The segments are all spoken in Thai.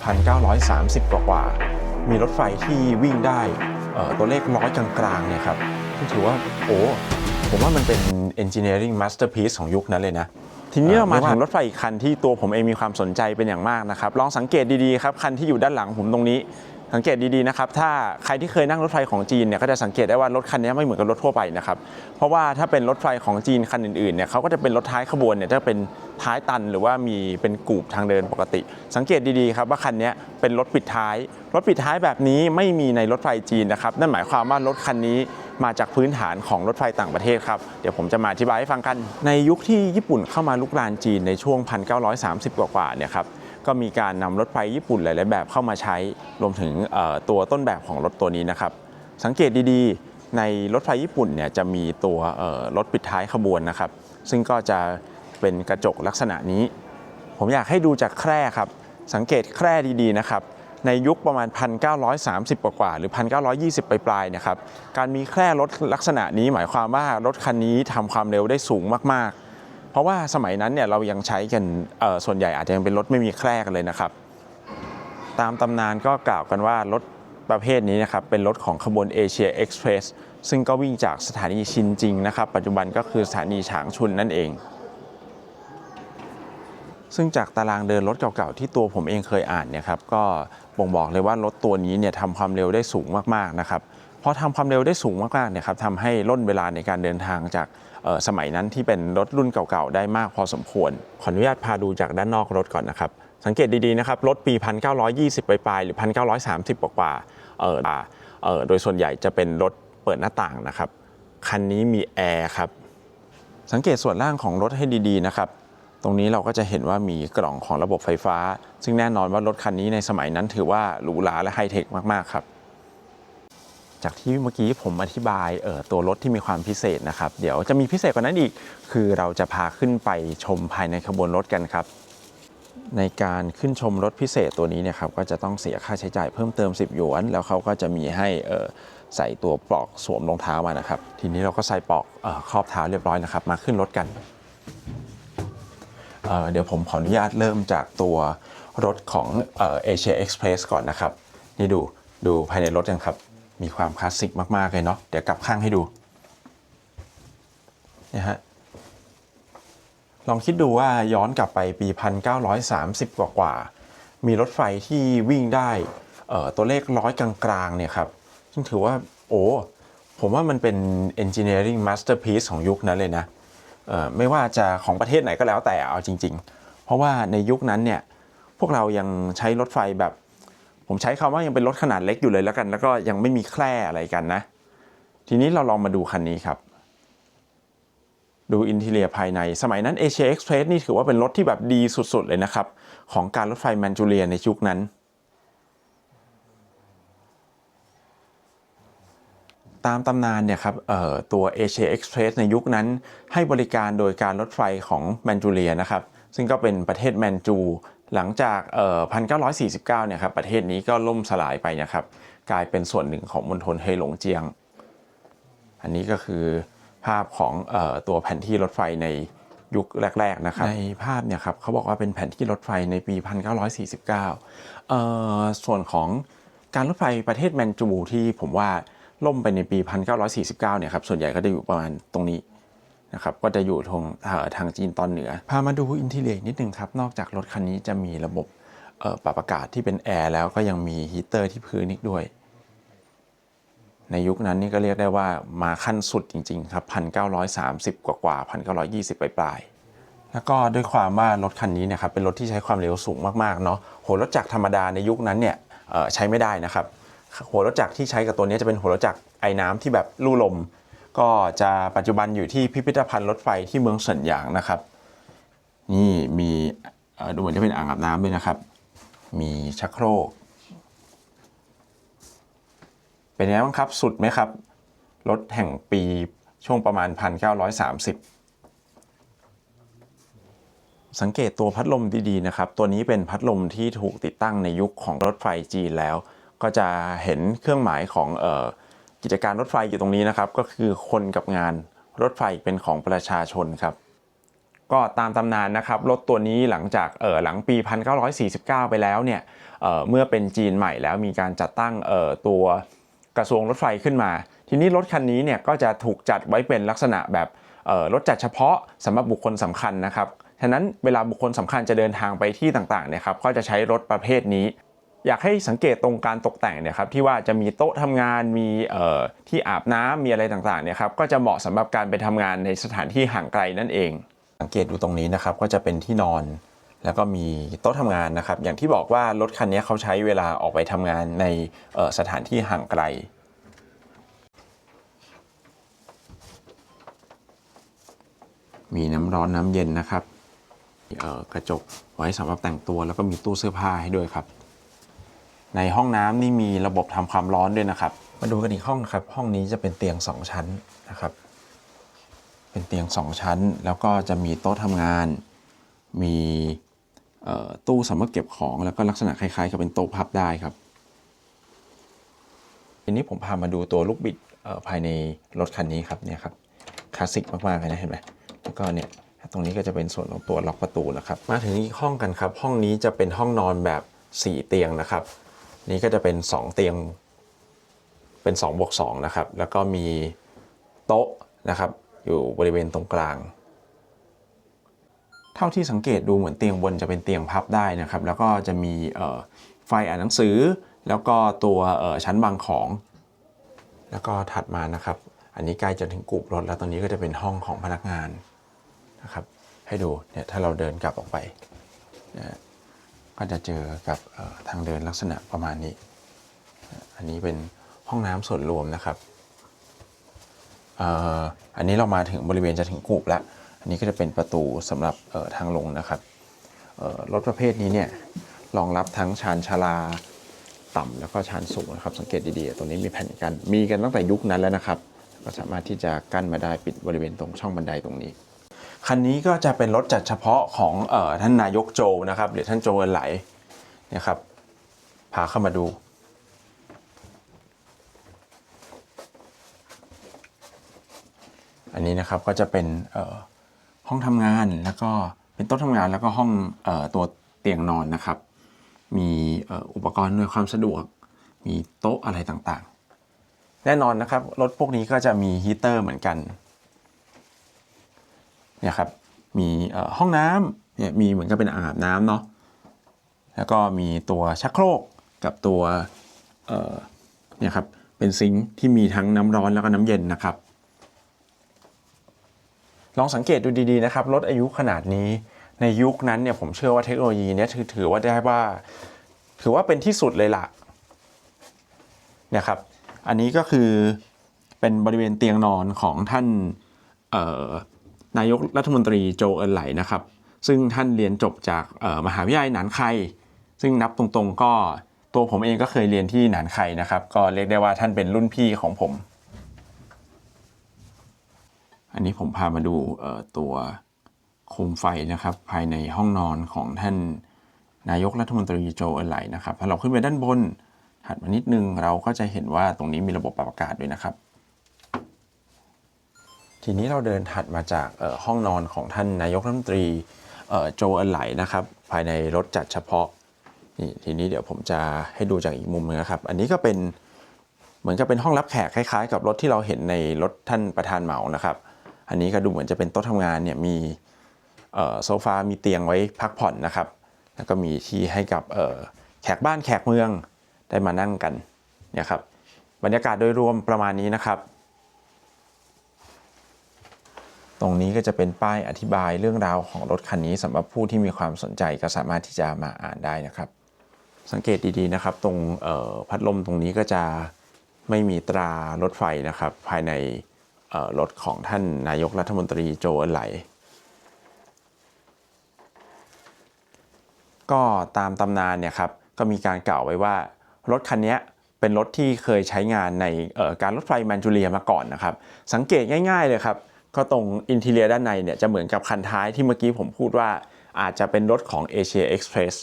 1930 กว่ากว่าๆมีรถไฟที่วิ่งได้เอ่อตัวเลขร้อยกลางๆเนี่ยครับซึ่งถือว่าโอ้ผมว่ามันเป็น engineering masterpiece ของยุคนั้นเลยนะ ทีนี้เรามาถึงรถไฟอีกคันที่ตัวผมเองมีความสนใจเป็นอย่างมากนะครับ ลองสังเกตดีๆครับคันที่อยู่ด้านหลังผมตรงนี้สังเกตดีๆนะครับ ถ้าใครที่เคยนั่งรถไฟของจีนเนี่ยก็จะสังเกตได้ว่ารถคันนี้ไม่เหมือนกับรถทั่วไปนะครับ เพราะว่าถ้าเป็นรถไฟของจีนคันอื่นๆเนี่ยเขาก็จะเป็นรถท้ายขบวนเนี่ยจะเป็น ท้ายตันหรือว่ามีเป็นกูบทางเดินปกติ สังเกตดีๆครับว่าคันนี้เป็นรถปิดท้าย รถปิดท้ายแบบนี้ไม่มีในรถไฟจีนนะครับนั่นหมายความว่ารถคันนี้มาจากพื้นฐานของรถไฟต่างประเทศครับ เดี๋ยวผมจะมาอธิบายให้ฟังกัน ในยุคที่ญี่ปุ่นเข้ามาลุกรานจีนในช่วง 1930 กว่าๆเนี่ยครับก็มีการนำรถไฟญี่ปุ่นหลาย ๆ แบบเข้ามาใช้ รวมถึงตัวต้นแบบของรถตัวนี้นะครับ สังเกตดีๆ ในรถไฟญี่ปุ่นเนี่ยจะมีตัวรถปิดท้ายขบวนนะครับ ซึ่งก็จะ เป็นกระจกลักษณะนี้ ผมอยากให้ดูจากแคร่ครับ สังเกตแคร่ดีๆนะครับ ในยุคประมาณ 1930 กว่าๆหรือ 1920 ปลายๆนะครับ การมีแคร่รถลักษณะนี้หมายความว่ารถคันนี้ทำความเร็วได้สูงมากๆ เพราะว่าสมัยนั้นเนี่ยเรายังใช้กันส่วนใหญ่อาจจะยังเป็นรถไม่มีแคร่กันเลยนะครับ ตามตำนานก็กล่าวกันว่ารถประเภทนี้นะครับเป็นรถของขบวนเอเชียเอ็กซ์เพรสซึ่งก็วิ่งจากสถานีชินจิงนะครับ ปัจจุบันก็คือสถานีฉางชุนนั่นเอง ซึ่งจากตารางเดินรถเก่าๆที่ตัวผมเองเคยอ่านเนี่ยครับก็บ่งบอกเลยว่ารถตัวนี้เนี่ยทำความเร็วได้สูงมากๆนะครับพอทำความเร็วได้สูงมากๆเนี่ยครับทำให้ล่นเวลาในการเดินทางจากสมัยนั้นที่เป็นรถรุ่นเก่าๆได้มากพอสมควร ขออนุญาตพาดูจากด้านนอกรถก่อนนะครับ สังเกตดีๆนะครับรถปี 1920 ปลายๆหรือ 1930 กว่าๆเออเออโดยส่วนใหญ่จะเป็นรถเปิดหน้าต่างนะครับ คันนี้มีแอร์ครับ สังเกตส่วนล่างของรถให้ดีๆนะครับ ตรงนี้เราก็จะเห็นว่ามีกล่องของระบบไฟฟ้า ซึ่งแน่นอนว่ารถคันนี้ในสมัยนั้นถือว่าหรูหราและไฮเทคมากๆครับ จากที่เมื่อกี้ผมอธิบายเออตัวรถที่มีความพิเศษนะครับ เดี๋ยวจะมีพิเศษกว่านั้นอีก คือเราจะพาขึ้นไปชมภายในขบวนรถกันครับ ในการขึ้นชมรถพิเศษตัวนี้เนี่ยครับก็จะต้องเสียค่าใช้จ่ายเพิ่มเติม 10หยวน แล้วเขาก็จะมีให้เออใส่ตัวปลอกสวมรองเท้ามานะครับ ทีนี้เราก็ใส่ปลอกเออครอบเท้าเรียบร้อยนะครับ มาขึ้นรถกัน เดี๋ยวผมขออนุญาตเริ่มจากตัวรถของเอเชียเอ็กซ์เพรสก่อนนะครับ นี่ดูดูภายในรถกันครับ มีความคลาสสิกมาก ๆ เลยเนาะเดี๋ยวกลับข้างให้ดูนี่ฮะลองคิดดูว่าย้อนกลับไปปี 1930 กว่ากว่าๆมีรถไฟที่วิ่งได้ตัวเลขร้อยกลางๆเนี่ยครับ ซึ่งถือว่า โอ้ ผมว่ามันเป็น engineering masterpiece ของยุคนั้นเลยนะ ไม่ว่าจะของประเทศไหนก็แล้วแต่เอาจริง ๆ เพราะว่าในยุคนั้นเนี่ยพวกเรายังใช้รถไฟแบบ ผมใช้คำว่ายังเป็นรถขนาดเล็กอยู่เลยแล้วกัน แล้วก็ยังไม่มีแคร่อะไรกันนะ ทีนี้เราลองมาดูคันนี้ครับ ดูอินทีเลียภายใน สมัยนั้น Asia Express นี่ถือว่าเป็นรถที่แบบดีสุด ๆ เลยนะครับ ของการรถไฟแมนจูเรียในยุคนั้น ตามตำนานเนี่ยครับเอ่อตัว Asia Express ในยุคนั้น ให้บริการโดยการรถไฟของแมนจูเรียนะครับ ซึ่งก็เป็นประเทศแมนจู หลังจากเอ่อ1949 เนี่ยครับประเทศนี้ก็ล่มสลายไปนะครับกลายเป็นส่วนหนึ่งของมณฑลเฮหลงเจียง อันนี้ก็คือภาพของออตัวแผนที่รถไฟในยุคแรก ๆ นะครับ ในภาพเนี่ยครับเขาบอกว่าเป็นแผนที่รถไฟในปี 1949เอ่อส่วนของการรถไฟประเทศแมนจูที่ผมว่า ล่มไปในปี 1949 เนี่ยครับส่วนใหญ่ก็จะอยู่ประมาณตรงนี้นะครับก็จะอยู่ทางทางจีนตอนเหนือ พามาดูอินทีเลียนิดนึงครับ นอกจากรถคันนี้จะมีระบบปรับอากาศที่เป็นแอร์แล้วก็ยังมีฮีเตอร์ที่พื้นอีกด้วย ในยุคนั้นนี่ก็เรียกได้ว่ามาขั้นสุดจริง ๆ ครับ 1930 กว่ากว่า 1920 ปลายๆแล้วก็ด้วยความว่ารถคันนี้เนะครับเป็นรถที่ใช้ความเร็วสูงมากๆเนาะโหรถจักรธรรมดาในยุคนั้นเนี่ยใช้ไม่ได้นะครับ หัวรถจักรที่ใช้กับตัวนี้จะเป็นหัวรถจักรไอ้น้ำที่แบบลู่ลม ก็จะปัจจุบันอยู่ที่พิพิธภัณฑ์รถไฟที่เมืองเซินหยางนะครับ นี่มีดูเหมือนจะเป็นอ่างอาบน้ำด้วยนะครับ มีชักโครก เป็นยังไงบ้างครับสุดไหมครับ รถแห่งปีช่วงประมาณ 1930 สังเกตตัวพัดลมดีๆนะครับ ตัวนี้เป็นพัดลมที่ถูกติดตั้งในยุคของรถไฟจีนแล้ว ก็จะเห็นเครื่องหมายของออกิจการรถไฟอยู่ตรงนี้นะครับ ก็คือคนกับงานรถไฟเป็นของประชาชนครับ ก็ตามตำนานนะครับรถตัวนี้หลังจากเออหลังปี 1949 ไปแล้วเนี่ยเเมื่อเป็นจีนใหม่แล้วมีการจัดตั้งเออตัวกระทรวงรถไฟขึ้นมา ทีนี้รถคันนี้เนี่ยก็จะถูกจัดไว้เป็นลักษณะแบบรถจัดเฉพาะสำหรับบุคคลสำคัญนะครับฉะนั้นเวลาบุคคลสำคัญจะเดินทางไปที่ต่างๆเนี่ยครับก็จะใช้รถประเภทนี้ อยากให้สังเกตตรงการตกแต่งเนี่ยครับที่ว่าจะมีโต๊ะทำงานมีที่อาบน้ำมีอะไรต่างๆเนี่ยครับก็จะเหมาะสำหรับการไปทำงานในสถานที่ห่างไกลนั่นเอง สังเกตดูตรงนี้นะครับก็จะเป็นที่นอน แล้วก็มีโต๊ะทำงานนะครับ อย่างที่บอกว่ารถคันนี้เขาใช้เวลาออกไปทำงานในสถานที่ห่างไกลมีน้ำร้อนน้ำเย็นนะครับกระจกไว้สำหรับแต่งตัวแล้วก็มีตู้เสื้อผ้าให้ด้วยครับ ในห้องน้ำนี่มีระบบทำความร้อนด้วยนะครับ มาดูกันอีกห้องครับ ห้องนี้จะเป็นเตียง 2 ชั้นนะครับ เป็นเตียง 2 ชั้น แล้วก็จะมีโต๊ะทำงาน มีตู้สำหรับเก็บของ แล้วก็ลักษณะคล้ายๆ กับเป็นโต๊ะพับได้ครับทีนี้ผมพามาดูตัวลูกบิดภายในรถคันนี้ครับเนี่ยครับคลาสสิกมากๆเลยนะเห็นไหมแล้วก็เนี่ยตรงนี้ก็จะเป็นส่วนของตัวล็อกประตูนะครับ มาถึงอีกห้องกันครับ ห้องนี้จะเป็นห้องนอนแบบ 4 เตียงนะครับ นี่ก็จะเป็น 2 เตียงเป็น2บวก2นะครับ แล้วก็มีโต๊ะนะครับ อยู่บริเวณตรงกลาง เท่าที่สังเกตดูเหมือนเตียงบนจะเป็นเตียงพับได้นะครับ แล้วก็จะมีไฟอ่านหนังสือ แล้วก็ตัวชั้นวางของ แล้วก็ถัดมานะครับ อันนี้ใกล้จะถึงกรูปรถแล้วตรงนี้ก็จะเป็นห้องของพนักงานนะครับ ให้ดูเนี่ยถ้าเราเดินกลับออกไปนะ ก็จะเจอกับทางเดินลักษณะประมาณนี้ อันนี้เป็นห้องน้ำส่วนรวมนะครับ อันนี้เรามาถึงบริเวณจะถึงกรูปแล้ว อันนี้ก็จะเป็นประตูสำหรับทางลงนะครับรถประเภทนี้เนี่ยรองรับทั้งชานชาลาต่ำแล้วก็ชานสูงนะครับสังเกตดีๆ ตรงนี้มีแผ่นกันมีกันตั้งแต่ยุคนั้นแล้วนะครับ ก็สามารถที่จะกั้นมาได้ปิดบริเวณตรงช่องบันไดตรงนี้ คันนี้ก็จะเป็นรถจัดเฉพาะของออท่านนายกโจนะครับหรือท่านโจเอินไหลเนี่ยครับพาเข้ามาดูอันนี้นะครับก็จะเป็นห้องทำงานแล้วก็เป็นโต๊ะทำงานแล้วก็ห้องออตัวเตียงนอนนะครับ มีอุปกรณ์อำนวยความสะดวก มีโต๊ะอะไรต่างๆ แน่นอนนะครับรถพวกนี้ก็จะมีฮีเตอร์เหมือนกัน เนี่ยครับมีห้องน้ำเนี่ยมีเหมือนกับเป็นอ่างอาบน้ำเนาะแล้วก็มีตัวชักโครกกับตัวเนี่ยครับเป็นซิงค์ที่มีทั้งน้ำร้อนแล้วก็น้ำเย็นนะครับ ลองสังเกตดูดีๆนะครับรถอายุขนาดนี้ในยุคนั้นเนี่ยผมเชื่อว่าเทคโนโลยีเนี้ถือถือว่าได้ว่า ถือว่าเป็นที่สุดเลยล่ะเนี่ยครับ อันนี้ก็คือเป็นบริเวณเตียงนอนของท่านเอ่อ นายกรัฐมนตรีโจเอินไหลนะครับ ซึ่งท่านเรียนจบจากมหาวิทยาลัยหนานไค ซึ่งนับตรงๆ ก็ตัวผมเองก็เคยเรียนที่หนานไคนะครับ ก็เรียกได้ว่าท่านเป็นรุ่นพี่ของผม อันนี้ผมพามาดูตัวโคมไฟนะครับ ภายในห้องนอนของท่านนายกรัฐมนตรีโจเอินไหลนะครับถ้าเราขึ้นไปด้านบนถัดมานิดนึงเราก็จะเห็นว่าตรงนี้มีระบบปรับอากาศด้วยนะครับ ทีนี้เราเดินถัดมาจากห้องนอนของท่านนายกรัฐมนตรีโจเอินไหลนะครับ ภายในรถจัดเฉพาะนี่ทีนี้เดี๋ยวผมจะให้ดูจากอีกมุมนึงนะครับ อันนี้ก็เป็นเหมือนกับเป็นห้องรับแขกคล้ายๆ กับรถที่เราเห็นในรถท่านประธานเหมานะครับ อันนี้ก็ดูเหมือนจะเป็นโต๊ะทำงานเนี่ยมีโซฟา มีเตียงไว้พักผ่อนนะครับ แล้วก็มีที่ให้กับแขกบ้านแขกเมืองได้มานั่งกันเนี่ยครับ บรรยากาศโดยรวมประมาณนี้นะครับ ตรงนี้ก็จะเป็นป้ายอธิบายเรื่องราวของรถคันนี้สำหรับผู้ที่มีความสนใจก็สามารถที่จะมาอ่านได้นะครับ สังเกตดีๆนะครับ ตรงพัดลมตรงนี้ก็จะไม่มีตรารถไฟนะครับ ภายในรถของท่านนายกรัฐมนตรีโจเอินไหลก็ตามตำนานเนี่ยครับก็มีการกล่าวไว้ว่ารถคันนี้เป็นรถที่เคยใช้งานในการรถไฟแมนจูเรียมาก่อนนะครับ สังเกตง่าย ๆเลยครับ ก็ตรงอินทีเลียด้านในเนี่ยจะเหมือนกับคันท้ายที่เมื่อกี้ผมพูดว่าอาจจะเป็นรถของ Asia Express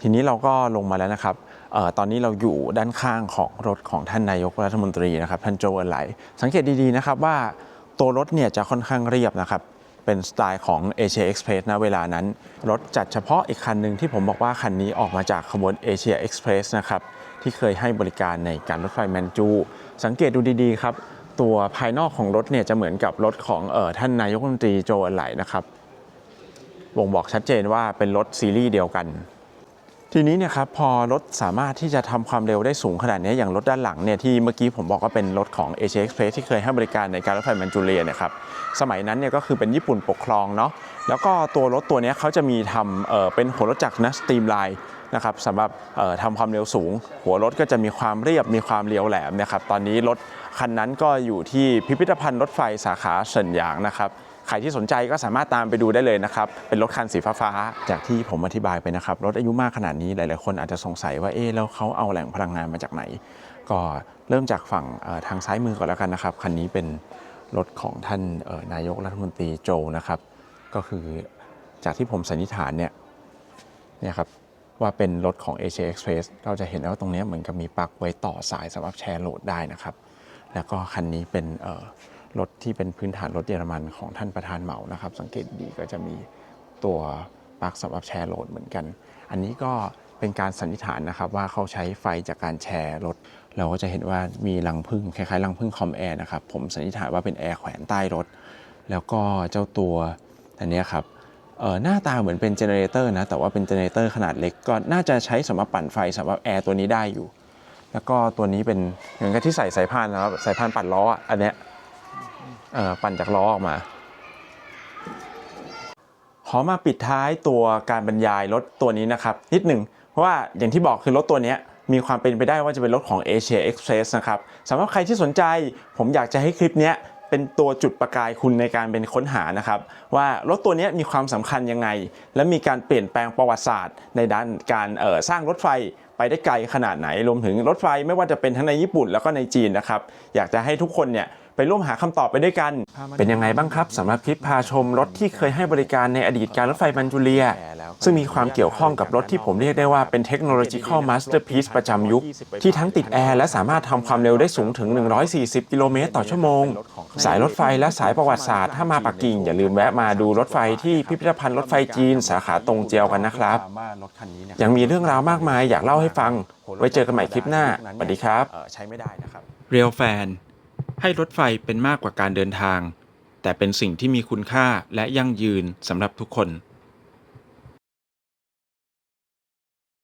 ทีนี้เราก็ลงมาแล้วนะครับออตอนนี้เราอยู่ด้านข้างของรถของท่านนายกรัฐมนตรีนะครับท่านโจเอินไลสังเกตดีๆนะครับว่าตัวรถเนี่ยจะค่อนข้างเรียบนะครับ เป็นสไตล์ของ Asia Express นะเวลานั้น รถจัดเฉพาะอีกคันหนึ่งที่ผมบอกว่าคันนี้ออกมาจากขบวน Asia Express นะครับที่เคยให้บริการในการรถไฟแมนจู สังเกตดูดีๆครับ ตัวภายนอกของรถเนี่ยจะเหมือนกับรถของเออท่านนายกรัฐมนตรีโจอันไหลนะครับบ่งบอกชัดเจนว่าเป็นรถซีรีส์เดียวกัน ทีนี้เนี่ยครับพอรถสามารถที่จะทำความเร็วได้สูงขนาดนี้อย่างรถด้านหลังเนี่ยที่เมื่อกี้ผมบอกว่าเป็นรถของ Asia Express ที่เคยให้บริการในการรถไฟแมนจูเรียนะครับสมัยนั้นเนี่ยก็คือเป็นญี่ปุ่นปกครองเนาะแล้วก็ตัวรถตัวนี้เขาจะมีทำเออเป็นหัวรถจักรนะสตรีมไลน์ นะครับสำหรับทำความเร็วสูง หัวรถก็จะมีความเรียบมีความเรียวแหลมนะครับตอนนี้รถคันนั้นก็อยู่ที่พิพิธภัณฑ์รถไฟสาขาเซินหยางนะครับใครที่สนใจก็สามารถตามไปดูได้เลยนะครับ เป็นรถคันสีฟ้าๆจากที่ผมอธิบายไปนะครับ รถอายุมากขนาดนี้หลายๆ คนอาจจะสงสัยว่าเอ๊แล้วเขาเอาแหล่งพลังงานมาจากไหน ก็เริ่มจากฝั่งทางซ้ายมือก่อนแล้วกันนะครับ คันนี้เป็นรถของท่านนายกรัฐมนตรีโจนะครับ ก็คือจากที่ผมสันนิษฐานเนี่ยเนี่ยครับ ว่าเป็นรถของ Asia Express เราจะเห็นว่าตรงนี้เหมือนกับมีปลั๊กไว้ต่อสายสำหรับแชร์โหลดได้นะครับ แล้วก็คันนี้เป็นรถที่เป็นพื้นฐานรถเยอรมันของท่านประธานเหมานะครับ สังเกตดีก็จะมีตัวปลั๊กสำหรับแชร์โหลดเหมือนกัน อันนี้ก็เป็นการสันนิษฐานนะครับว่าเขาใช้ไฟจากการแชร์รถ เราก็จะเห็นว่ามีรังพึ่งคล้ายๆรังพึ่งคอมแอร์นะครับผมสันนิษฐานว่าเป็นแอร์แขวนใต้รถ แล้วก็เจ้าตัวอันนี้ครับ หน้าตาเหมือนเป็นเจเนเรเตอร์นะแต่ว่าเป็นเจเนเรเตอร์ขนาดเล็กก็น่าจะใช้สำหรับปั่นไฟสำหรับแอร์ตัวนี้ได้อยู่ แล้วก็ตัวนี้เป็นเหมือนกับที่ใส่สายพานนะครับสายพานปั่นล้ออันเนี้ยปั่นจากล้อออกมาขอมาปิดท้ายตัวการบรรยายรถตัวนี้นะครับ นิดหนึ่งเพราะว่าอย่างที่บอกคือรถตัวนี้มีความเป็นไปได้ว่าจะเป็นรถของ Asia Express นะครับสำหรับใครที่สนใจ ผมอยากจะให้คลิปเนี้ย เป็นตัวจุดประกายคุณในการเป็นค้นหานะครับ ว่ารถตัวนี้มีความสำคัญยังไง และมีการเปลี่ยนแปลงประวัติศาสตร์ ในด้านการออสร้างรถไฟ ไปได้ไกลขนาดไหน รวมถึงรถไฟไม่ว่าจะเป็นทั้งในญี่ปุ่นแล้วก็ในจีนนะครับ อยากจะให้ทุกคนเนี่ยไปร่วมหาคำตอบไปด้วยกัน เป็นยังไงบ้างครับสำหรับคลิปพาชมรถที่เคยให้บริการในอดีตการรถไฟมันจูเลีย ซึ่งมีความเกี่ยวข้องกับรถที่ผมเรียกได้ว่าเป็นเทคโนโลยี masterpiece ประจำยุค ที่ทั้งติดแอร์และสามารถทำความเร็วได้สูงถึง 140 กิโลเมตรต่อชั่วโมง สายรถไฟและสายประวัติศาสตร์ถ้ามาปักกิ่ง อย่าลืมแวะมาดูรถไฟที่พิพิธภัณฑ์รถไฟจีน สาขาตงเจียวกันนะครับ ยังมีเรื่องราวมากมายอยากเล่าให้ฟัง ไว้เจอกันใหม่คลิปหน้าสวัสดีครับใช้ไม่ได้นะครับเรียลแฟน ให้รถไฟเป็นมากกว่าการเดินทาง แต่เป็นสิ่งที่มีคุณค่าและยั่งยืนสำหรับทุกคน